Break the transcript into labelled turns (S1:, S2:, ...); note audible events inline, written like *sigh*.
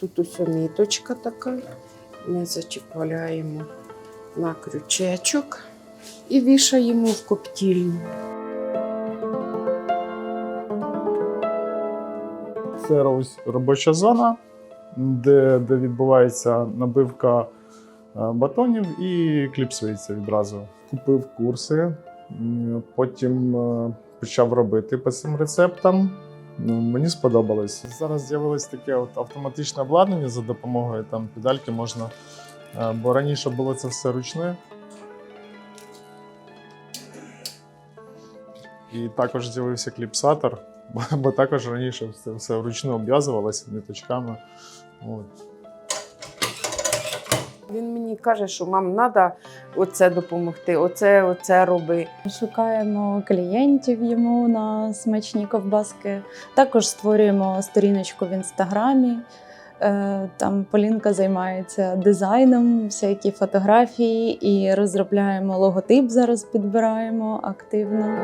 S1: Тут ось міточка така. Ми зачіпляємо на крючечок і вішаємо в коптільню.
S2: Це робоча зона, де, де відбувається набивка е, батонів і кліпсується відразу. Купив курси, потім е, почав робити по цим рецептам. Ну, мені сподобалось. Зараз з'явилось таке от автоматичне обладнання за допомогою там педальки можна. е, Бо раніше було це все ручне. І також з'явився кліпсатор, *laughs* бо, також раніше це все вручну обв'язувалося ниточками. От.
S1: Він мені каже, що мам, треба оце допомогти, оце, оце роби.
S3: Шукаємо клієнтів йому на смачні ковбаски. Також створюємо сторіночку в інстаграмі. Е, Там Полінка займається дизайном, всякі фотографії і розробляємо логотип. Зараз підбираємо активно.